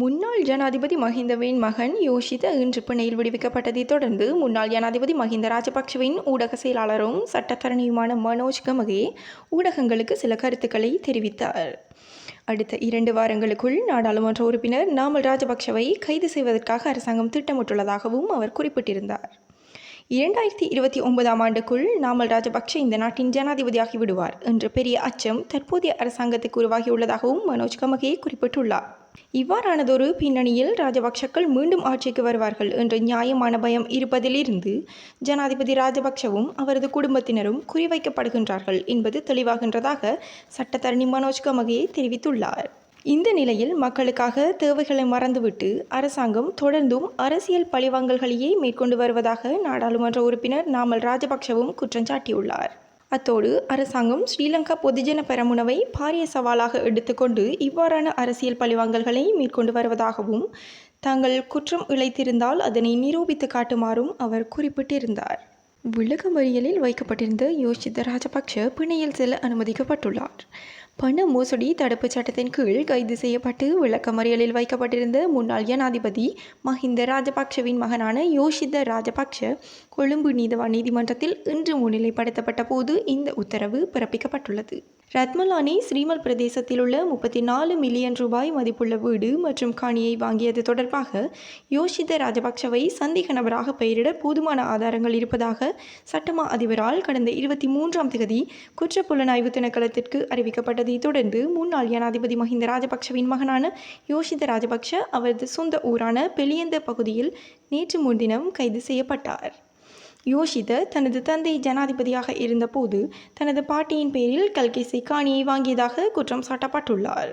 முன்னாள் ஜனாதிபதி மஹிந்தவின் மகன் யோஷித இன்று பிணையில் விடுவிக்கப்பட்டதைத் தொடர்ந்து முன்னாள் ஜனாதிபதி மஹிந்த ராஜபக்ஷவின் ஊடக செயலாளரும் சட்டத்தரணியுமான மனோஜ் கமகே ஊடகங்களுக்கு சில கருத்துக்களை தெரிவித்தார். அடுத்த இரண்டு வாரங்களுக்குள் நாடாளுமன்ற உறுப்பினர் நாமல் ராஜபக்ஷவை கைது செய்வதற்காக அரசாங்கம் திட்டமிட்டுள்ளதாகவும் அவர் குறிப்பிட்டிருந்தார். இரண்டாயிரத்தி இருபத்தி ஒன்பதாம் ஆண்டுக்குள் நாமல் ராஜபக்ஷ இந்த நாட்டின் ஜனாதிபதியாகி விடுவார் என்ற பெரிய அச்சம் தற்போதைய அரசாங்கத்துக்கு உருவாகியுள்ளதாகவும் மனோஜ் கமகே குறிப்பிட்டுள்ளார். இவ்வாறானதொரு பின்னணியில் ராஜபக்ஷக்கள் மீண்டும் ஆட்சிக்கு வருவார்கள் என்ற நியாயமான பயம் இருப்பதிலிருந்து ஜனாதிபதி ராஜபக்ஷவும் அவரது குடும்பத்தினரும் குறிவைக்கப்படுகின்றார்கள் என்பது தெளிவாகின்றதாக சட்டத்தரணி மனோஜ் கமகையை தெரிவித்துள்ளார். இந்த நிலையில் மக்களுக்காக தேவைகளை மறந்துவிட்டு அரசாங்கம் தொடர்ந்தும் அரசியல் பழிவாங்கல்களையே மேற்கொண்டு வருவதாக நாடாளுமன்ற உறுப்பினர் நாமல் ராஜபக்ஷவும் குற்றம் சாட்டியுள்ளார். அத்தோடு அரசாங்கம் ஸ்ரீலங்கா பொதுஜன பெரமுனவை பாரிய சவாலாக எடுத்துக்கொண்டு இவ்வாறான அரசியல் பழிவாங்கல்களை மேற்கொண்டு வருவதாகவும் தாங்கள் குற்றம் இழைத்திருந்தால் அதனை நிரூபித்து காட்டுமாறும் அவர் குறிப்பிட்டிருந்தார். விளக்கமறியலில் வைக்கப்பட்டிருந்த யோஷித ராஜபக்ஷ பிணையில் செல்ல அனுமதிக்கப்பட்டுள்ளார். பண மோசடி தடுப்புச் சட்டத்தின் கீழ் கைது செய்யப்பட்டு விளக்கமறியலில் வைக்கப்பட்டிருந்த முன்னாள் ஜனாதிபதி மஹிந்த ராஜபக்ஷவின் மகனான யோஷித ராஜபக்ஷ கொழும்பு நீதவான் நீதிமன்றத்தில் இன்று முன்னிலைப்படுத்தப்பட்ட போது இந்த உத்தரவு பிறப்பிக்கப்பட்டுள்ளது. ரத்மலானி ஸ்ரீமல் பிரதேசத்தில் உள்ள முப்பத்தி நாலு மில்லியன் ரூபாய் மதிப்புள்ள வீடு மற்றும் காணியை வாங்கியது தொடர்பாக யோஷித ராஜபக்ஷவை சந்தேக நபராக பெயரிட போதுமான ஆதாரங்கள் இருப்பதாக சட்டமா அதிபரால் கடந்த இருபத்தி மூன்றாம் தேதி குற்றப்புலனாய்வு திணைக்களத்திற்கு அறிவிக்கப்பட்டதை தொடர்ந்து முன்னாள் ஜனாதிபதி மஹிந்த ராஜபக்ஷவின் மகனான யோஷித ராஜபக்ஷ அவரது சொந்த ஊரான பெலியந்த பகுதியில் நேற்று முன்தினம் கைது செய்யப்பட்டார். யோஷித தனது தந்தை ஜனாதிபதியாக இருந்தபோது தனது பாட்டியின் பேரில் கல்கேசி காணியை வாங்கியதாக குற்றம் சாட்டப்பட்டுள்ளார்.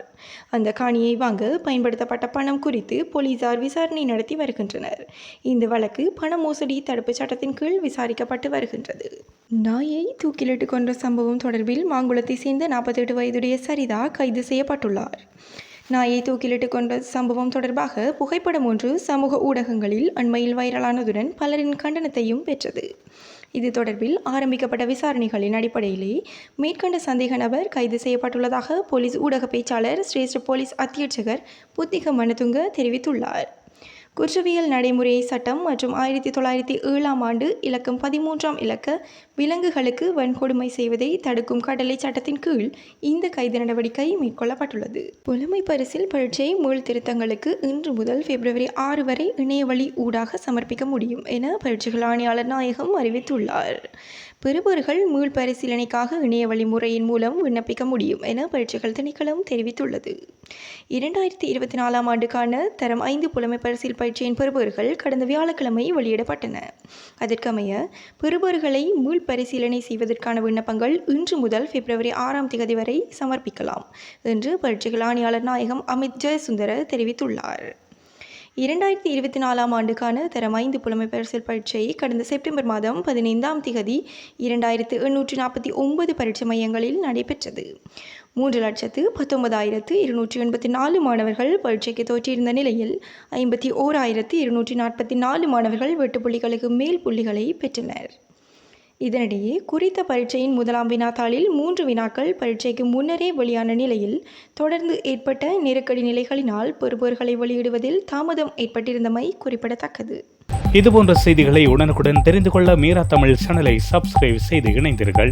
அந்த காணியை வாங்க பயன்படுத்தப்பட்ட பணம் குறித்து போலீசார் விசாரணை நடத்தி வருகின்றனர். இந்த வழக்கு பண மோசடி தடுப்புச் சட்டத்தின் கீழ் விசாரிக்கப்பட்டு வருகின்றது. நாயை தூக்கிலிட்டு கொன்ற சம்பவம் தொடர்பில் மாங்குளத்தை சேர்ந்த நாற்பத்தெட்டு வயதுடைய சரிதா கைது செய்யப்பட்டுள்ளார். நாயை தூக்கிலிட்டு கொண்ட சம்பவம் தொடர்பாக புகைப்படம் ஒன்று சமூக ஊடகங்களில் அண்மையில் வைரலானதுடன் பலரின் கண்டனத்தையும் பெற்றது. இது தொடர்பில் ஆரம்பிக்கப்பட்ட விசாரணைகளின் அடிப்படையிலே மேற்கண்ட சந்தேக நபர் கைது செய்யப்பட்டுள்ளதாக போலீஸ் ஊடக பேச்சாளர் சிரேஷ்ட போலீஸ் அத்தியட்சகர் புத்திக மனதுங்க தெரிவித்துள்ளார். குற்றவியல் நடைமுறை சட்டம் மற்றும் ஆயிரத்தி தொள்ளாயிரத்தி ஏழாம் ஆண்டு இலக்கம் பதிமூன்றாம் இலக்க விலங்குகளுக்கு வன்கொடுமை செய்வதை தடுக்கும் கடலை சட்டத்தின் கீழ் இந்த கைது நடவடிக்கை மேற்கொள்ளப்பட்டுள்ளது. புலமை பரிசில் பரீட்சை மீள் திருத்தங்களுக்கு இன்று முதல் பிப்ரவரி ஆறு வரை இணையவழி ஊடாக சமர்ப்பிக்க முடியும் என பரீட்சைகள் ஆணையாளர் நாயகம் அறிவித்துள்ளார். பெறுபவர்கள் மீள் பரிசீலனைக்காக இணைய வழிமுறையின் மூலம் விண்ணப்பிக்க முடியும் என பரீட்சைகள் திணைக்களம் தெரிவித்துள்ளது. இரண்டாயிரத்தி இருபத்தி நாலாம் ஆண்டுக்கான தரம் ஐந்து புலமை பரிசில் பயிற்சியின் பெறுபவர்கள் கடந்த வியாழக்கிழமை வெளியிடப்பட்டன. அதற்கமைய பெறுபவர்களை மீள் பரிசீலனை செய்வதற்கான விண்ணப்பங்கள் இன்று முதல் பிப்ரவரி ஆறாம் தேதி வரை சமர்ப்பிக்கலாம் என்று பரீட்சைகள் ஆணையாளர் நாயகம் அமித் ஜெயசுந்தர தெரிவித்துள்ளார். இரண்டாயிரத்தி இருபத்தி நாலாம் ஆண்டுக்கான தரம் ஐந்து புலமை பரீட்சையை கடந்த செப்டம்பர் மாதம் பதினைந்தாம் திகதி இரண்டாயிரத்து எண்ணூற்றி நாற்பத்தி ஒன்பது பரீட்சை மையங்களில் நடைபெற்றது. மூன்று லட்சத்து பத்தொன்பதாயிரத்து இருநூற்றி எண்பத்தி நாலு மாணவர்கள் பரீட்சைக்கு தோற்றியிருந்த நிலையில் ஐம்பத்தி ஓராயிரத்து இருநூற்றி நாற்பத்தி நாலு மாணவர்கள் வெட்டு புள்ளிகளுக்கு மேல் புள்ளிகளை பெற்றனர். இதனிடையே குறித்த பரீட்சையின் முதலாம் வினாத்தாளில் மூன்று வினாக்கள் பரீட்சைக்கு முன்னரே வெளியான நிலையில் தொடர்ந்து ஏற்பட்ட நெருக்கடி நிலைகளினால் பெறுபவர்களை வெளியிடுவதில் தாமதம் ஏற்பட்டிருந்தமை குறிப்பிடத்தக்கது. இதுபோன்ற செய்திகளை உடனுக்குடன் தெரிந்து கொள்ள மீரா தமிழ் சேனலை சப்ஸ்கிரைப் செய்து இணைந்தீர்கள்